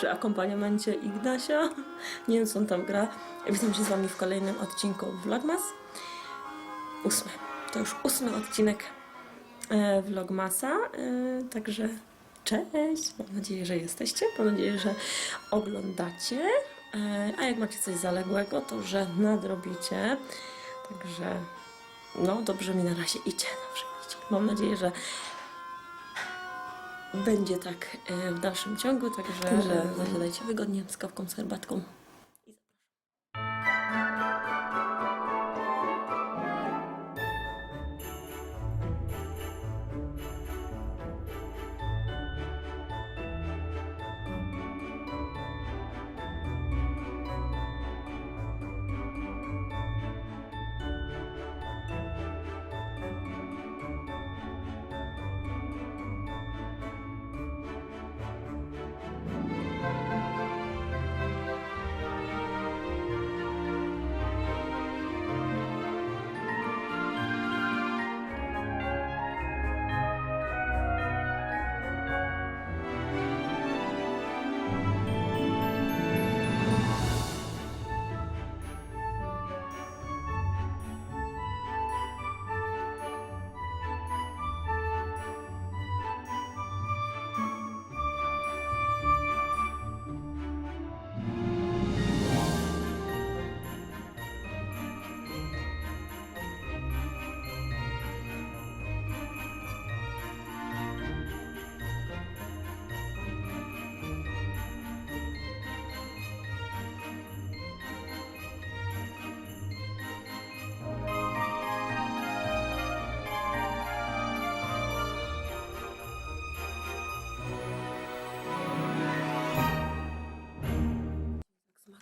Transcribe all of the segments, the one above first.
przy akompaniamencie Ignasia. Nie wiem, co on tam gra. Witam się z Wami w kolejnym odcinku Vlogmas. Ósmy. To już ósmy odcinek e, Vlogmasa. E, także cześć. Mam nadzieję, że jesteście. Mam nadzieję, że oglądacie. E, a jak macie coś zaległego, to że nadrobicie. Także no dobrze mi na razie idzie. Dobrze idzie. Mam nadzieję, że będzie tak e, w dalszym ciągu, także że zasiadajcie wygodnie z kawką, z herbatką.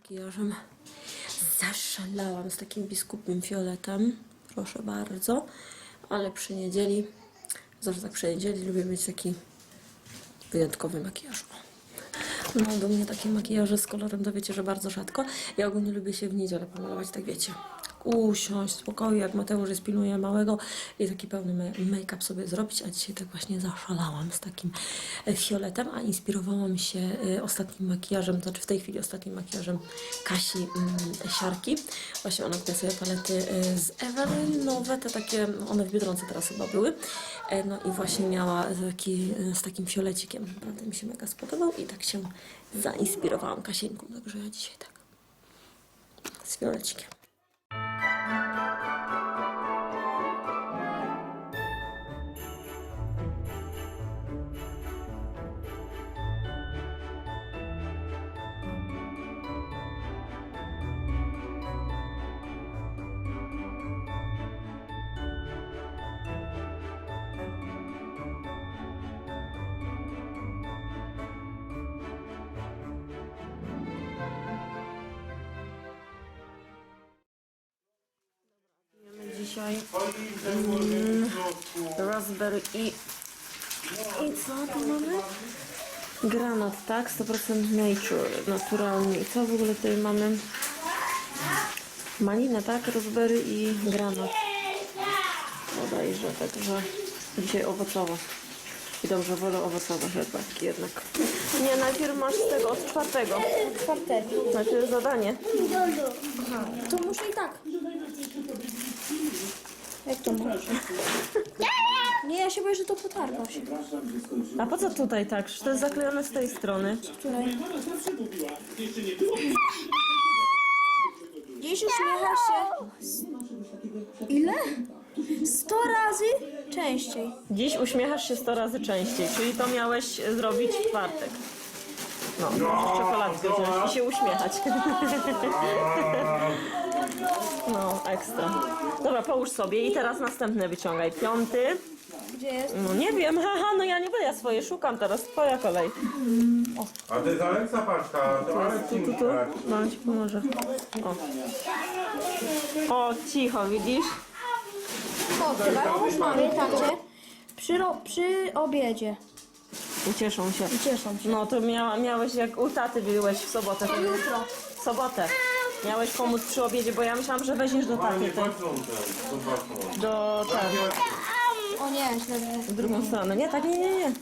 Makijażem zaszalałam z takim biskupim fioletem. Proszę bardzo. Ale przy niedzieli, zawsze tak przy niedzieli lubię mieć taki wyjątkowy makijaż. No do mnie takie makijaże z kolorem to wiecie, że bardzo rzadko. Ja ogólnie lubię się w niedzielę pomalować, tak wiecie. Usiąść w spokoju, jak Mateusz jest pilnuje małego i taki pełny ma- make-up sobie zrobić, a dzisiaj tak właśnie zaszalałam z takim e, fioletem, a inspirowałam się e, ostatnim makijażem, znaczy w tej chwili ostatnim makijażem Kasi mm, Siarki. Właśnie ona kupiła sobie palety e, z Evelyn, nowe, te takie, one w Biedronce teraz chyba były. No i właśnie miała taki, z takim fiolecikiem, naprawdę mi się mega spodobał i tak się zainspirowałam Kasieńką, także ja dzisiaj tak z fiolecikiem. Dzisiaj mm, raspberry i i co tu mamy? Granat, tak? 100% nature, naturalnie. I co w ogóle tutaj mamy? Malina, tak? Raspberry i granat. Bodajże, także dzisiaj owocowo. I dobrze, wolę owocowe herbatki jednak. Nie, najpierw masz z tego, od czwartego. Czwartego. Najpierw zadanie. Aha, to muszę i tak. Jak to może? Nie, ja się boję, że to potargał się. A po co tutaj tak? Przecież to jest zaklejone z tej strony. Dziś uśmiecha się... Ile? 100 razy częściej. Dziś uśmiechasz się 100 razy częściej, czyli to miałeś e, zrobić w czwartek. No, możesz czekoladkę wziąć i się uśmiechać. No, ekstra. Dobra, połóż sobie i teraz następny wyciągaj. Piąty. Gdzie jest? No nie wiem, haha, no ja nie będę, ja swoje szukam teraz, twoja kolej. A to jest Aleksa paczka, to Aleks Tu, tu, tu. dać. Mama ci pomoże. O. o, cicho, widzisz? O, chyba pomóż mamie, tacie. Przy, ro- przy obiedzie. Ucieszą się. Cieszą się. No to mia, miałeś jak u taty byłeś w sobotę. Jutro. W sobotę. Miałeś pomóc przy obiedzie, bo ja myślałam, że weźmiesz do Ale taty. ten. Do tak, O nie, źle w drugą stronę. Nie, tak, nie, nie, nie.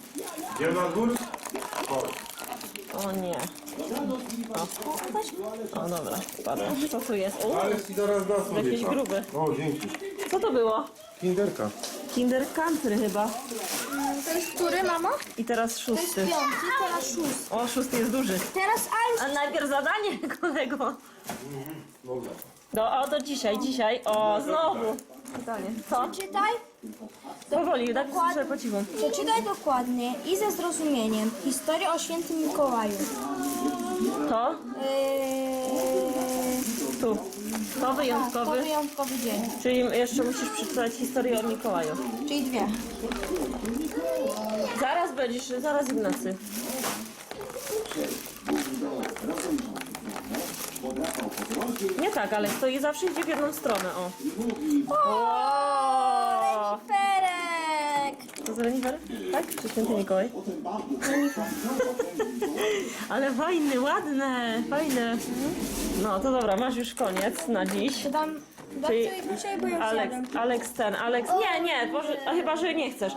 Idziemy na? Chodź. O nie. O, o dobra, spadło. Co tu jest? O, Aleks i zaraz da sobie. Jakiś gruby. O, dzięki. co to było? Kinderka. Kinder Country chyba. To jest który, mamo? I teraz To szósty. jest piąty, teraz szósty. O, szósty jest duży. Teraz Alex. A najpierw zadanie kolego. Dobra. No, o, to dzisiaj, dzisiaj. O, znowu. Zadanie. Co? Czytaj, Powoli, daj mi sobie po cichu. przeczytaj dokładnie i ze zrozumieniem historię o świętym Mikołaju. To, Yy, tu. To to wyjątkowy. wyjątkowy dzień, Czyli jeszcze musisz przeczytać historię o Mikołaju. czyli dwie. Zaraz będziesz, zaraz Ignacy. Nie tak, ale to i zawsze idzie w jedną stronę, o. O! Ferek! To z Renifer? Tak? Czy święty Mikołaj? Ale fajny, ładne, fajne. No to dobra, masz już koniec na dziś. To dam Czyli bo ja Alex. Alex ten, Alex, nie, nie, Boże, a chyba, że nie chcesz.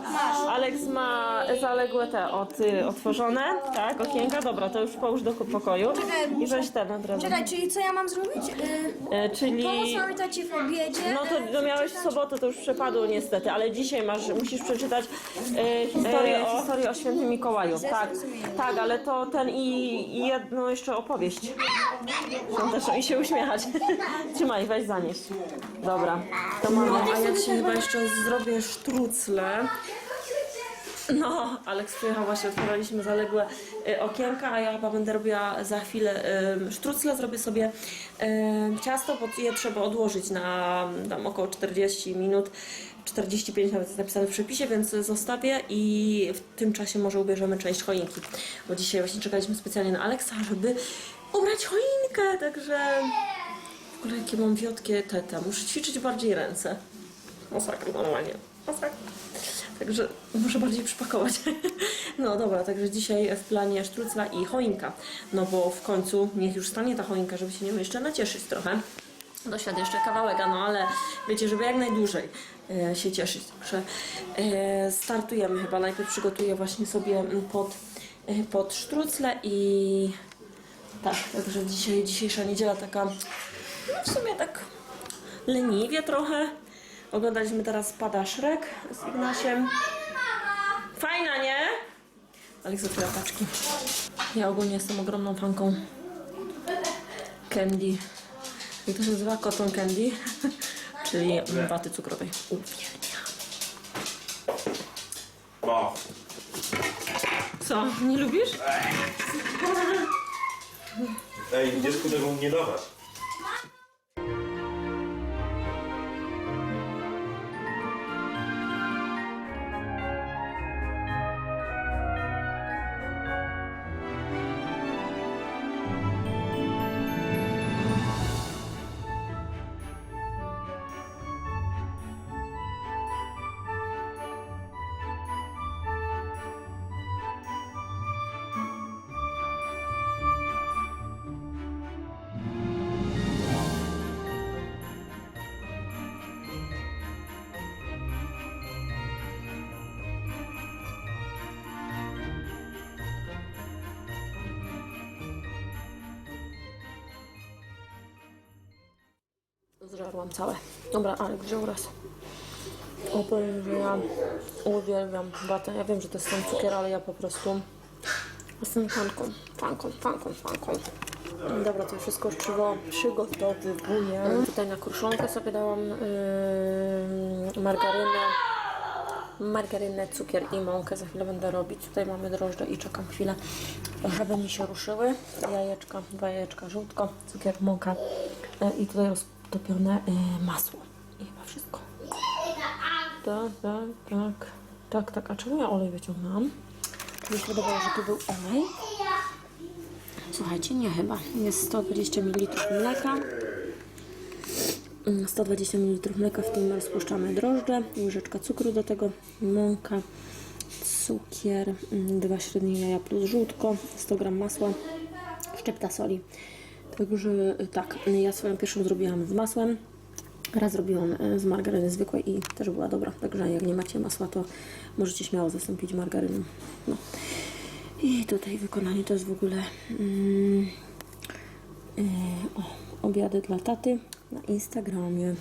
Alex ma zaległe te od, y, otworzone, tak, okienka, dobra, to już połóż do pokoju i weź ten od razu. Czekaj, czyli co ja mam zrobić? Yy, E, czyli, pomóc tacie w obiedzie. no to, to miałeś w sobotę, to już przepadło niestety, ale dzisiaj masz, musisz przeczytać e, historię, o, historię o świętym Mikołaju, tak, tak, ale to ten i, i jedną jeszcze opowieść. Świąteczną i się uśmiechać. Trzymaj, weź zanieść. Dobra, to mamy, a ja dzisiaj chyba jeszcze zrobię sztrucle. No, Aleks przyjechał właśnie, otwieraliśmy zaległe y, okienka, a ja chyba będę robiła za chwilę y, sztrucle, zrobię sobie y, ciasto, bo je trzeba odłożyć na tam około 40 minut, 45 nawet jest napisane w przepisie, więc zostawię i w tym czasie może ubierzemy część choinki, bo dzisiaj właśnie czekaliśmy specjalnie na Aleksa, żeby ubrać choinkę, także ogóle jakie mam wiotkie teta, muszę ćwiczyć bardziej ręce. Masakra normalnie. Masakra. Także muszę bardziej przypakować. No dobra, także dzisiaj w planie sztrucla i choinka. No bo w końcu niech już stanie ta choinka, żeby się nią jeszcze nacieszyć trochę. Do świata jeszcze kawałek, no ale wiecie, żeby jak najdłużej e, się cieszyć. Także e, startujemy chyba. Najpierw przygotuję właśnie sobie pod, e, pod sztrucle i tak, także dzisiaj, dzisiejsza niedziela taka no w sumie tak leniwie trochę. Oglądaliśmy teraz Pada Shrek z Ignasiem. Fajna, nie? Aleks otwiera paczki. Ja ogólnie jestem ogromną fanką candy. Jak to się nazywa? Cotton candy. Czyli waty cukrowej. Uwielbiam. Co, nie lubisz? Ej, dziecku tego nie dawać. Zżarłam całe. Dobra, ale wziął raz. Opowiem, że ja uwielbiam batę. Ja wiem, że to jest ten cukier, ale ja po prostu jestem fanką, fanką, fanką, fanką. Dobra, to wszystko już przygo- przygotowywuję. Tutaj na kruszonkę sobie dałam yy, margarynę, margarynę, cukier i mąkę. Za chwilę będę robić. Tutaj mamy drożdże i czekam chwilę, żeby mi się ruszyły. Jajeczka, dwa jajeczka żółtko, cukier, mąka yy, i tutaj roztopione yy, masło. I chyba wszystko. Tak, tak, tak. Tak, tak. A czemu ja olej wyciągnęłam? Mi się wydawało, że tu był olej. Słuchajcie, nie chyba. Jest 120 ml mleka. Mm, 120 ml mleka, w tym rozpuszczamy drożdże, łyżeczka cukru do tego, mąka, cukier, mm, dwa średnie jaja plus żółtko, 100 g masła, szczypta soli. Także y, tak, ja swoją pierwszą zrobiłam z masłem, raz zrobiłam y, z margaryny zwykłej i też była dobra. Także jak nie macie masła, to możecie śmiało zastąpić margaryną. No. I tutaj wykonanie to jest w ogóle mm, yy, o, obiady dla taty na Instagramie.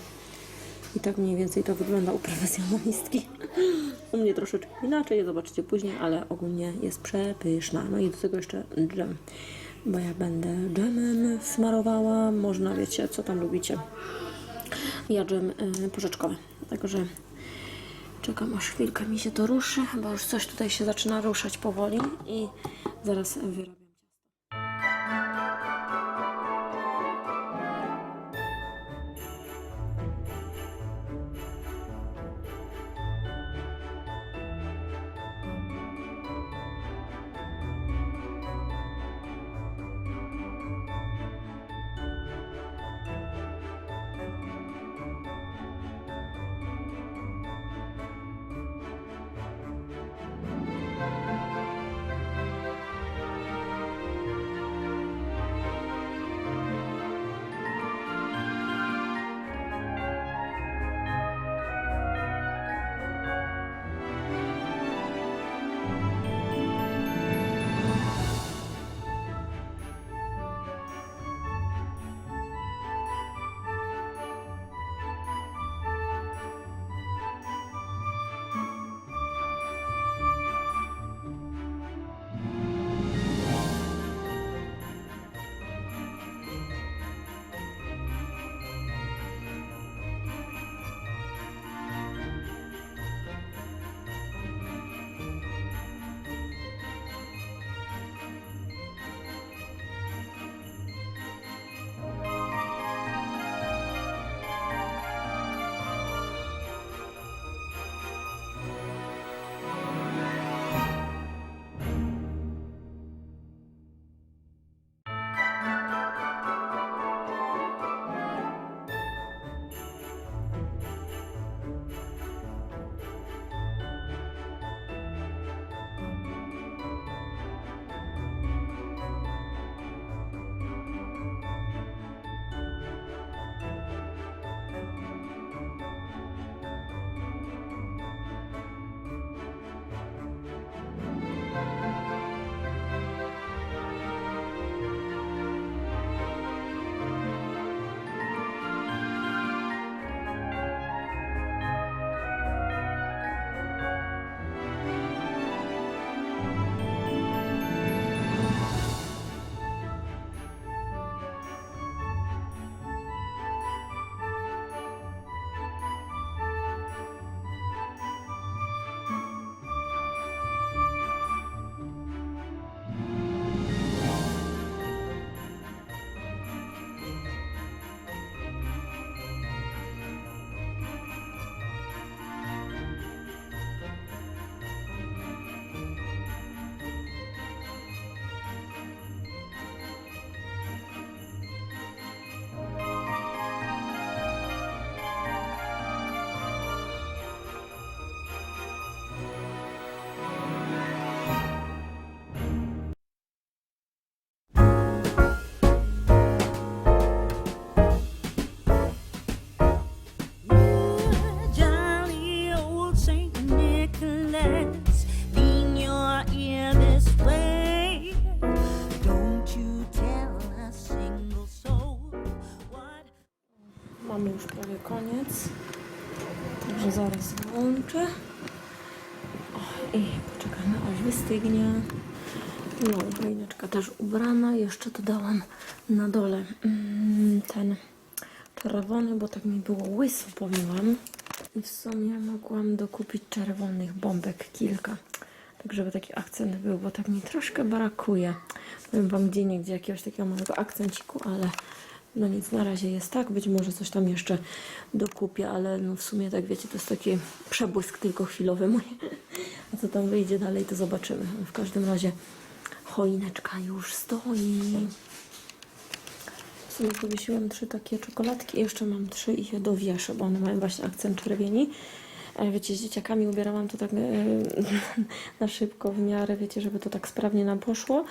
I tak mniej więcej to wygląda u profesjonalistki. U mnie troszeczkę inaczej, zobaczycie później, ale ogólnie jest przepyszna. No i do tego jeszcze dżem, bo ja będę dżemem smarowała. Można, wiecie, co tam lubicie. Ja dżem y, porzeczkowy, także czekam aż chwilkę mi się to ruszy, bo już coś tutaj się zaczyna ruszać powoli i zaraz wyrobię. Mamy już prawie koniec. Także zaraz włączę. O, I poczekamy aż wystygnie. No, choineczka też ubrana. Jeszcze dodałam na dole mm, ten czerwony, bo tak mi było łyso, powiem. I w sumie mogłam dokupić czerwonych bombek kilka. Tak, żeby taki akcent był, bo tak mi troszkę brakuje. Powiem wam gdzie niegdzie jakiegoś takiego małego akcenciku, ale no nic, na razie jest tak. Być może coś tam jeszcze dokupię, ale no w sumie tak wiecie, to jest taki przebłysk tylko chwilowy mój. A co tam wyjdzie dalej, to zobaczymy. W każdym razie choineczka już stoi. W sumie powiesiłam trzy takie czekoladki jeszcze mam trzy i je dowieszę, bo one mają właśnie akcent czerwieni. Ale wiecie, z dzieciakami ubierałam to tak e, na szybko w miarę, wiecie, żeby to tak sprawnie nam poszło.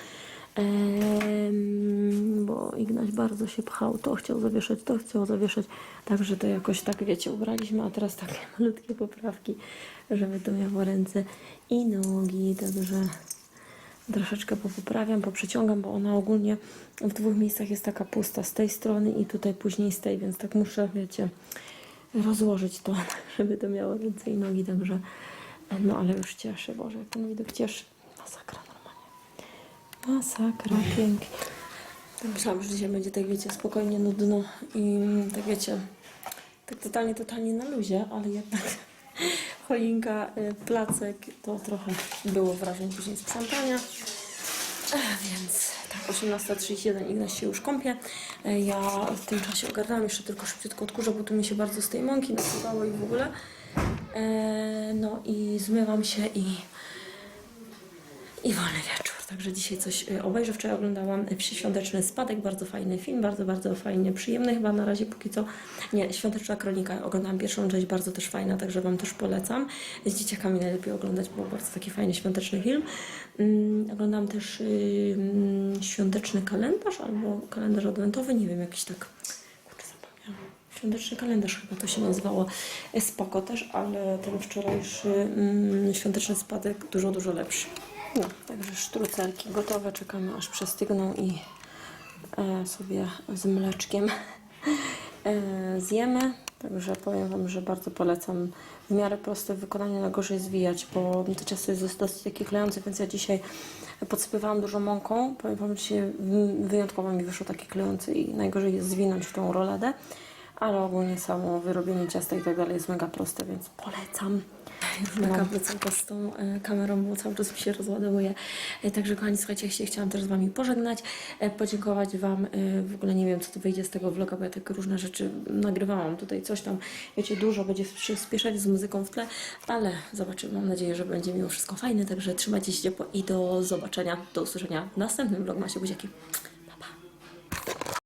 Bo Ignaś bardzo się pchał, to chciał zawieszać, to chciał zawieszać. Także to jakoś tak, wiecie, ubraliśmy, a teraz takie malutkie poprawki, żeby to miało ręce i nogi. Także troszeczkę popoprawiam, poprzeciągam, bo ona ogólnie w dwóch miejscach jest taka pusta, z tej strony i tutaj później z tej, więc tak muszę, wiecie, rozłożyć to, żeby to miało ręce i nogi, także no ale już cieszę, Boże, jak ten widok cieszy. Masakra. Masakra, pięknie. Tak myślałam, że dzisiaj będzie tak, wiecie, spokojnie, nudno i tak, wiecie, tak totalnie, totalnie na luzie, ale jednak choinka, y, placek, to trochę było wrażeń później sprzątania. Ech, Więc tak, 18.31 Ignaś się już kąpie. E, Ja w tym czasie ogarnęłam jeszcze tylko szybciutko odkurzę, bo tu mi się bardzo z tej mąki nasypało i w ogóle. E, No i zmywam się i i wolny wieczór. Także dzisiaj coś y, obejrzę. Wczoraj oglądałam y, Świąteczny Spadek, bardzo fajny film, bardzo, bardzo fajnie, przyjemny chyba na razie póki co. Nie, Świąteczna Kronika, oglądałam pierwszą część, bardzo też fajna, także Wam też polecam. Z dzieciakami najlepiej oglądać, bo bardzo taki fajny, świąteczny film. Mm, oglądałam też y, mm, Świąteczny Kalendarz albo Kalendarz Adwentowy, nie wiem, jakiś tak... Kurczę, zapomniałam. Świąteczny kalendarz chyba to się nazywało. Y, Spoko też, ale ten wczorajszy mm, świąteczny spadek dużo, dużo lepszy. No, także sztrucelki gotowe, czekamy aż przestygną i e, sobie z mleczkiem e, zjemy. Także powiem Wam, że bardzo polecam w miarę proste wykonanie, na gorzej zwijać, bo to ciasto jest dosyć takie klejące, więc ja dzisiaj podsypywałam dużo mąką. Powiem Wam, że wyjątkowo mi wyszło takie klejące i najgorzej jest zwinąć w tą roladę, ale ogólnie samo wyrobienie ciasta i tak dalej jest mega proste, więc polecam. Już mega wrócę z tą e, kamerą, bo cały czas mi się rozładowuje. E, Także kochani, słuchajcie, ja się chciałam też z Wami pożegnać, e, podziękować Wam. W ogóle nie wiem, co tu wyjdzie z tego vloga, bo ja tak różne rzeczy nagrywałam. Tutaj coś tam, wiecie, dużo będzie przyspieszać z muzyką w tle, ale zobaczymy. Mam nadzieję, że będzie mimo wszystko fajne. Także trzymajcie się ciepło i do zobaczenia, do usłyszenia w następnym vlogmasie. Buziaki.